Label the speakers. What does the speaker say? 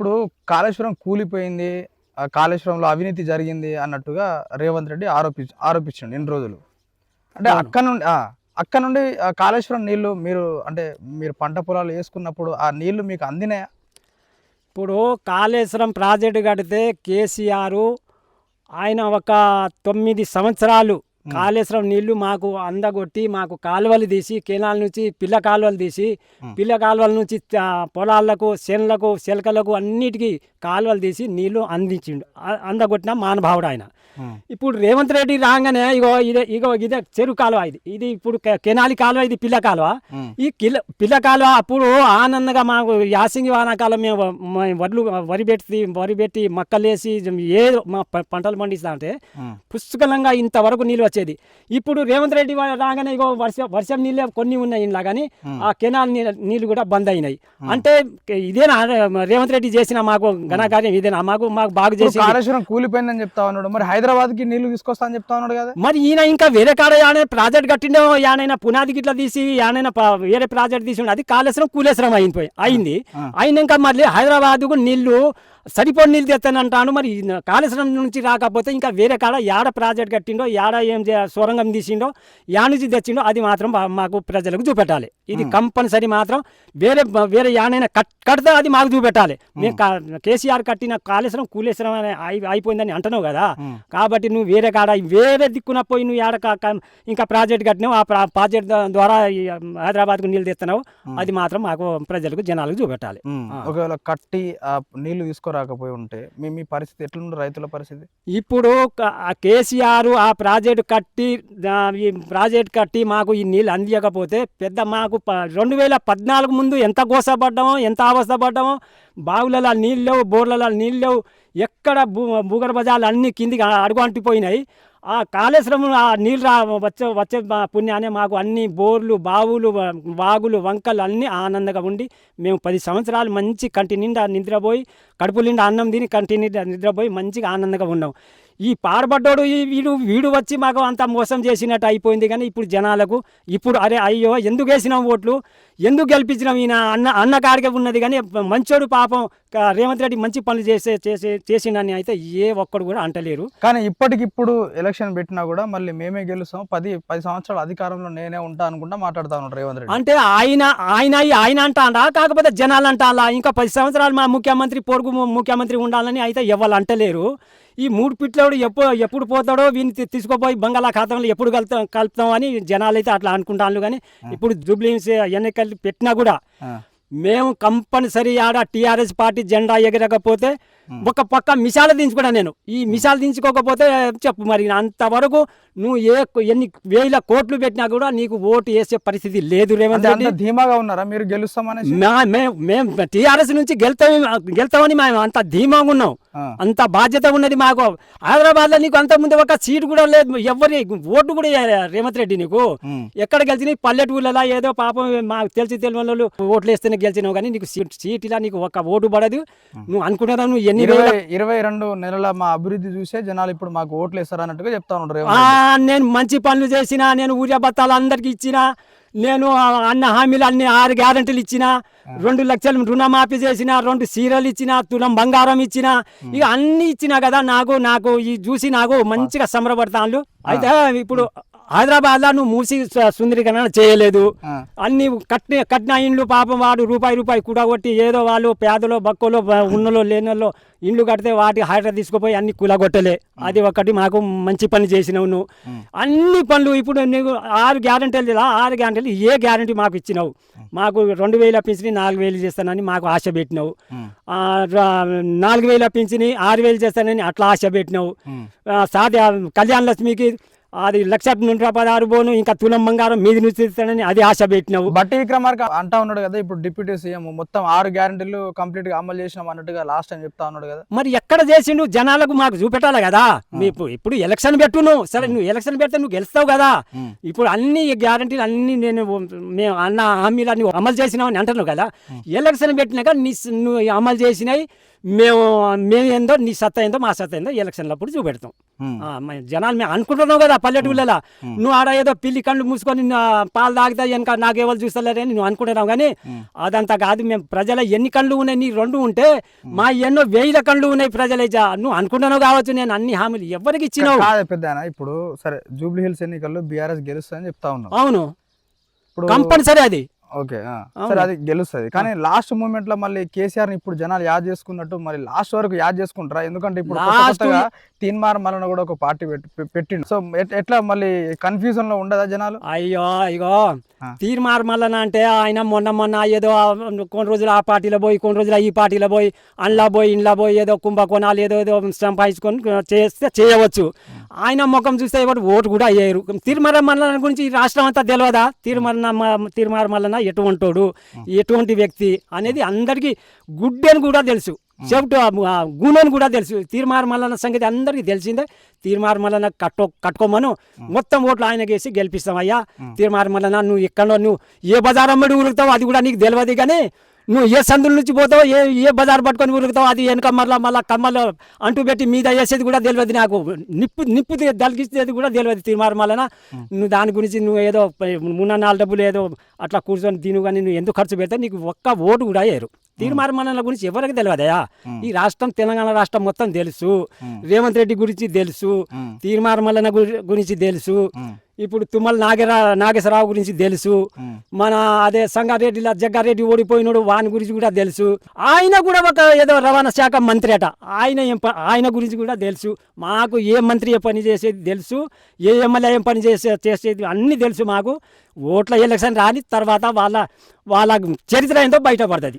Speaker 1: ఇప్పుడు కాళేశ్వరం కూలిపోయింది ఆ కాళేశ్వరంలో అవినీతి జరిగింది అన్నట్టుగా రేవంత్ రెడ్డి ఆరోపి ఆరోపించండి ఎన్ని రోజులు అంటే. అక్కడ నుండి అక్కడ నుండి కాళేశ్వరం నీళ్ళు మీరు అంటే మీరు పంట పొలాలు వేసుకున్నప్పుడు ఆ నీళ్ళు మీకు అందినాయా
Speaker 2: ఇప్పుడు కాళేశ్వరం ప్రాజెక్టు కడితే కేసీఆర్ ఆయన ఒక తొమ్మిది సంవత్సరాలు కాళేశ్వరం నీళ్ళు మాకు అందగొట్టి మాకు కాలువలు తీసి కెనాల నుంచి పిల్ల కాలువలు తీసి. పిల్ల కాలువల నుంచి పొలాలకు చేనులకు చెలకలకు అన్నిటికీ కాలువలు తీసి నీళ్ళు అందించిండు. అందగొట్టిన మానభావుడు ఆయన. ఇప్పుడు రేవంత్ రెడ్డి రాగానే ఇగో ఇదే ఇగో ఇదే చెరు కాలువ ఇది. ఇది ఇప్పుడు కెనాలి కాలువ ఇది పిల్ల కాలువ. ఈ కిల పిల్ల కాలువ అప్పుడు ఆనందంగా మాకు యాసింగి వానాకాలం మేము వడ్లు వరి పెట్టి వరి పెట్టి మక్కలేసి ఏ మా పంటలు పండిస్తా అంటే. పుష్కలంగా ఇంతవరకు నీళ్ళు వచ్చేది. ఇప్పుడు రేవంత్ రెడ్డి రాగానే ఇగో వర్షం వర్షం నీళ్ళే కొన్ని ఉన్నాయి ఇంట్లో కానీ ఆ కెనాల్ నీళ్ళ కూడా బంద్ అయినాయి. అంటే ఇదేనా రేవంత్ రెడ్డి చేసిన మాకు ఘనకార్యం ఇదేనా? మాకు మాకు బాగా చేసి
Speaker 1: కూలిపోయిందని చెప్తా ఉన్నాడు. మరి హైదరాబాద్కి నీళ్ళు తీసుకొస్తా అని చెప్తా ఉన్నాడు కదా
Speaker 2: మరి ఈయన ఇంకా వేరే కాడ యానే ప్రాజెక్ట్ కట్టిండో యానైనా పునాది గిట్ల తీసి యానైనా వేరే ప్రాజెక్ట్ తీసి అది కాళేశ్వరం కూలేశ్వరం అయిపోయి అయింది
Speaker 1: ఆ.
Speaker 2: అయినాక మళ్ళీ హైదరాబాద్కు నీళ్ళు సరిపోని నీళ్ళు తెస్తానంటాను మరి కాళేశ్వరం నుంచి రాకపోతే ఇంకా వేరే కాడ యాడ ప్రాజెక్ట్ కట్టిండో యాడ ఏం సొరంగం తీసిండో యా నుంచి తెచ్చిండో అది మాత్రం మాకు ప్రజలకు చూపెట్టాలి. ఇది కంపల్సరీ మాత్రం వేరే వేరే యానైనా కట్ కడితే అది మాకు చూపెట్టాలి. మేము కేసీఆర్ కట్టిన కాళేశ్వరం కూలేశ్వరం అనే అయి- అయిపోయిందని అంటున్నావు కదా. కాబట్టి నువ్వు వేరే కాడ వేరే దిక్కున పోయి నువ్వు కా- ఇంకా ప్రాజెక్ట్ కట్టినావు ఆ ప్రా- ప్రాజెక్ట్ ద్వారా హైదరాబాద్కు నీళ్ళు తెస్తున్నావు. అది మాత్రం మాకు ప్రజలకు జనాలకు చూపెట్టాలి.
Speaker 1: ఒకవేళ కట్టి ఆ నీళ్ళు రాకపోయి ఉంటే మీ మీ పరిస్థితి ఎట్లుండే రైతుల పరిస్థితి?
Speaker 2: ఇప్పుడు ఆ కేసీఆర్ ఆ ప్రాజెక్టు కట్టి ఈ ప్రాజెక్ట్ కట్టి మాకు ఈ నీళ్ళు అందియకపోతే పెద్ద మాకు ప- రెండు వేల పద్నాలుగు ముందు ఎంత గోసపడ్డామో ఎంత అవస్థపడ్డామో బావులలో నీళ్ళు లేవు బోర్లలో నీళ్ళు లేవు ఎక్కడ భూ భూగర్భజాలు అన్నీ కిందికి అడుగు అంటిపోయినాయి. ఆ కాళేశ్వరం ఆ నీళ్ళు రా వచ్చే వచ్చే పుణ్యానే. మాకు అన్ని బోర్లు బావులు వాగులు వంకలు అన్నీ ఆనందంగా ఉండి మేము పది సంవత్సరాలు మంచి కంటి నిండా నిద్రపోయి కడుపు నిండా అన్నం తిని కంటి నిండా నిద్రపోయి మంచిగా ఆనందంగా ఉన్నాం. ఈ పాడబడ్డోడు ఈ వీడు వీడు వచ్చి మాకు అంత మోసం చేసినట్టు అయిపోయింది కానీ ఇప్పుడు జనాలకు ఇప్పుడు అరే అయ్యో ఎందుకు వేసినాం ఓట్లు? ఎందుకు గెలిపించినాం ఈయన? అన్న అన్న కాడికే ఉన్నది కానీ మంచోడు పాపం రేవంత్ రెడ్డి మంచి పనులు చేసే చేసే చేసిండని అయితే ఏ ఒక్కడు కూడా అంటలేరు.
Speaker 1: కానీ ఇప్పటికిప్పుడు ఎలక్షన్ పెట్టినా కూడా మళ్ళీ మేమే గెలుస్తాం. పది పది సంవత్సరాల అధికారంలో నేనే ఉంటా అనుకుంటా మాట్లాడుతా ఉన్నాడు రేవంత్ రెడ్డి.
Speaker 2: అంటే ఆయన ఆయన ఆయన అంటాడా? కాకపోతే జనాలు అంటాలా ఇంకా పది సంవత్సరాలు మా ముఖ్యమంత్రి పొరుగు ముఖ్యమంత్రి ఉండాలని అయితే ఎవరు అంటలేరు. ఈ మూడు పిట్లోడు ఎప్పుడు ఎప్పుడు పోతాడో వీని తీసుకుపోయి బంగాళాఖాతంలో ఎప్పుడు కలుతాం కలుపుతాం అని జనాలు అయితే అట్లా అనుకుంటాను కానీ ఇప్పుడు జూబ్లీన్స్ ఎన్నికలు పెట్టినా కూడా. మేము కంపల్సరీ ఆడ టీఆర్ఎస్ పార్టీ జెండా ఎగరకపోతే ఒక పక్క మిసాలు దించుకున్నా నేను. ఈ మిసాలు దించుకోకపోతే చెప్పు మరి అంతవరకు నువ్వు ఏ ఎన్ని వేల కోట్లు పెట్టినా కూడా నీకు ఓటు వేసే పరిస్థితి లేదు రేవంత్ రెడ్డి.
Speaker 1: ధీమాగా ఉన్నారా? మీరు
Speaker 2: మే- మేము టీఆర్ఎస్ నుంచి గెలుతాం గెలుతామని మేము అంత ధీమాగా ఉన్నాం. అంత బాధ్యత ఉన్నది మాకు. హైదరాబాద్లో నీకు అంత ముందు ఒక సీట్ కూడా లేదు. ఎవరి ఓటు కూడా రేవంత్ రెడ్డి నీకు. ఎక్కడ గెలిచినాయి పల్లెటూళ్ళలో ఏదో పాపం మాకు తెలిసి తెలియని వాళ్ళు ఓట్లు వేస్తేనే గెలిచినావు కానీ నీకు సీట్ సీట్ ఇలా నీకు ఒక ఓటు పడదు. నువ్వు అనుకునేదా నువ్వు ఎన్ని
Speaker 1: ఇరవై ఇరవై రెండు నెలల మా అభివృద్ధి చూసే జనాలు ఇప్పుడు మాకు ఓట్లు వేస్తారు అన్నట్టుగా చెప్తా రెడ్డి.
Speaker 2: నేను మంచి పనులు చేసిన నేను ఊరియా బత్తాలు అందరికి ఇచ్చిన నేను అన్న హామీలు అన్ని ఆరు గ్యారంటీలు ఇచ్చిన రెండు లక్షలు రుణమాఫీ చేసిన రెండు సీరలు ఇచ్చిన తులం బంగారం ఇచ్చిన ఇక అన్ని ఇచ్చిన కదా నాకు నాకు ఈ చూసి నాకు మంచిగా సంబరపడతాను అయితే ఇప్పుడు హైదరాబాద్లో నువ్వు మూసి సుందరీకరణ చేయలేదు. అన్ని కట్టిన కట్టిన ఇండ్లు పాపం వాడు రూపాయి రూపాయి కూడా కొట్టి ఏదో వాళ్ళు పేదలో బక్కలో ఉన్నలో లేనలో ఇండ్లు కడితే వాటి హైదరాబాద్ తీసుకుపోయి అన్ని కులగొట్టలే. అది ఒకటి మాకు మంచి పని చేసినావు నువ్వు అన్ని పనులు ఇప్పుడు నీకు ఆరు గ్యారంటీలు లేదా ఆరు గ్యారంటీలు ఏ గ్యారంటీ మాకు ఇచ్చినావు? మాకు రెండు వేల పింఛని నాలుగు వేలు చేస్తానని మాకు ఆశ పెట్టినావు. నాలుగు వేల పింఛని ఆరు వేలు చేస్తానని అట్లా ఆశ పెట్టినావు. సాధ్య కళ్యాణ లక్ష్మికి అది లక్ష నుండి పదహారు పోను ఇంకా తులం బంగారం మీది నుంచి ఇస్తానని అది ఆశ పెట్టినావు.
Speaker 1: బట్టి విక్రమార్క అంటా ఉన్నాడు కదా ఇప్పుడు డిప్యూటీ సీఎం మొత్తం ఆరు గ్యారంటీలు కంప్లీట్గా అమలు చేసినాం అన్నట్టుగా లాస్ట్ టైం చెప్తా ఉన్నాడు కదా.
Speaker 2: మరి ఎక్కడ చేసిండు? జనాలకు మాకు చూపెట్టాలి కదా. మీ ఇప్పుడు- ఎలక్షన్ పెట్టు నువ్వు సరే నువ్వు ఎలక్షన్ పెడితే నువ్వు గెలుస్తావు కదా. ఇప్పుడు అన్ని గ్యారంటీలు అన్ని నేను మేము అన్న హామీలు అన్ని అమలు చేసినామని అంటున్నావు కదా. ఎలక్షన్ పెట్టినాక నీ నువ్వు అమలు చేసినాయి మేము మేము ఏందో నీ సత్తా ఏందో మా సత్తా ఏందో ఎలక్షన్లు అప్పుడు చూపెడతాం. జనాలు మేము అనుకుంటున్నావు కదా పల్లెటూళ్ళలో. నువ్వు ఆడ ఏదో పిల్లి కళ్ళు మూసుకొని పాలు తాగితే వెనక నాకు ఎవరు చూస్తలేరని నువ్వు అనుకుంటున్నావు కానీ అదంతా కాదు. మేము ప్రజల ఎన్ని కళ్ళు ఉన్నాయి నీ రెండు ఉంటే మా ఎన్నో వేల కళ్ళు ఉన్నాయి ప్రజల జా- నువ్వు అనుకుంటున్నావు కావచ్చు నేను అన్ని హామీలు ఎవరికి ఇచ్చినావు?
Speaker 1: పెద్ద ఇప్పుడు సరే జూబ్లీ హిల్స్ ఎన్నికల్లో బీఆర్ఎస్ గెలుస్తుందని చెప్తా ఉన్నాం
Speaker 2: అవును.
Speaker 1: ఇప్పుడు
Speaker 2: కంపల్సరీ అది.
Speaker 1: ఓకే. సరే అది గెలుస్తుంది. కానీ లాస్ట్ మూమెంట్లో మళ్ళీ కేసీఆర్ ఇప్పుడు జనాలు యాద్ చేసుకున్నట్టు మరి లాస్ట్ వరకు యాద్ చేసుకుంటారా? ఎందుకంటే ఇప్పుడు కొత్తగా తీన్మార్ మల్లన కూడా ఒక పార్టీ పెట్టి పెట్టిండు. సో ఎట్- ఎట్లా మళ్ళీ కన్ఫ్యూజన్లో ఉండదా జనాలు?
Speaker 2: అయ్యో ఇగో
Speaker 1: ఆ.
Speaker 2: తీర్మార్ మల్లన అంటే ఆయన మొన్న మొన్న ఏదో కొన్ని రోజులు ఆ పార్టీలో పోయి కొన్ని రోజులు ఈ పార్టీలో పోయి అండ్లా పోయి ఇండ్లా పోయి ఏదో కుంభకోణాలు ఏదో ఏదో సంపాదించుకొని చేస్తే చేయవచ్చు. ఆయన ముఖం చూస్తే ఎవరు ఓటు కూడా వేయరు తిరుమల మల్లన గురించి ఈ రాష్ట్రం అంతా తెలియదా తిరుమల తిరుమల మల్లన ఎటువంటోడు? ఎటువంటి వ్యక్తి అనేది అందరికీ గుడ్డని కూడా తెలుసు. చెవిట గుణని కూడా తెలుసు. తీర్మార్ మల్లన్న సంగతి అందరికీ తెలిసిందే. తీర్మార్ మల్లన్న కట్టో కట్టుకోమను. మొత్తం ఓట్లు ఆయనకి వేసి గెలిపిస్తాం అయ్యా తీర్మార్ మల్లన్న నువ్వు ఎక్కడో నువ్వు ఏ బజార్ అమ్మడి ఉరుకుతావు అది కూడా నీకు తెలియదు కానీ నువ్వు ఏ సందుల నుంచి పోతావు ఏ ఏ బజార్ పట్టుకొని ఉరుకుతావు అది వెనక మళ్ళా మళ్ళా కమ్మలో అంటూ పెట్టి మీద వేసేది కూడా తెలియదు నాకు. నిప్పు నిప్పు దలిగిస్తేది కూడా తెలియదు తీర్మార్ మల్లన నువ్వు దాని గురించి నువ్వు ఏదో మూన్న నాలుగు డబ్బులు ఏదో అట్లా కూర్చొని తిను కానీ నువ్వు ఎందుకు ఖర్చు పెడితే నీకు ఒక్క ఓటు కూడా వేయరు. తీర్మార్ మల్లన గురించి ఎవరికి తెలియదయా ఈ రాష్ట్రం తెలంగాణ రాష్ట్రం మొత్తం తెలుసు. రేవంత్ రెడ్డి గురించి తెలుసు.
Speaker 1: ఉమ్.
Speaker 2: తీర్మార్ మల్లన గురి- గురించి తెలుసు. ఇప్పుడు తుమ్మల నాగరా నాగేశ్వరరావు గురించి తెలుసు. మన అదే సంగారెడ్డిలో జగ్గారెడ్డి ఓడిపోయినాడు వాని గురించి కూడా తెలుసు. ఆయన కూడా ఒక ఏదో రవాణా శాఖ మంత్రి అట. ఆయన ఏం ఆయన గురించి కూడా తెలుసు. మాకు ఏ మంత్రి ఏ పని చేసేది తెలుసు. ఏ ఎమ్మెల్యే ఏం పని చేసే చేసేది అన్నీ తెలుసు మాకు. ఓట్ల ఎలక్షన్ రాని తర్వాత వాళ్ళ వాళ్ళ చరిత్ర ఏంటో బయటపడుతుంది.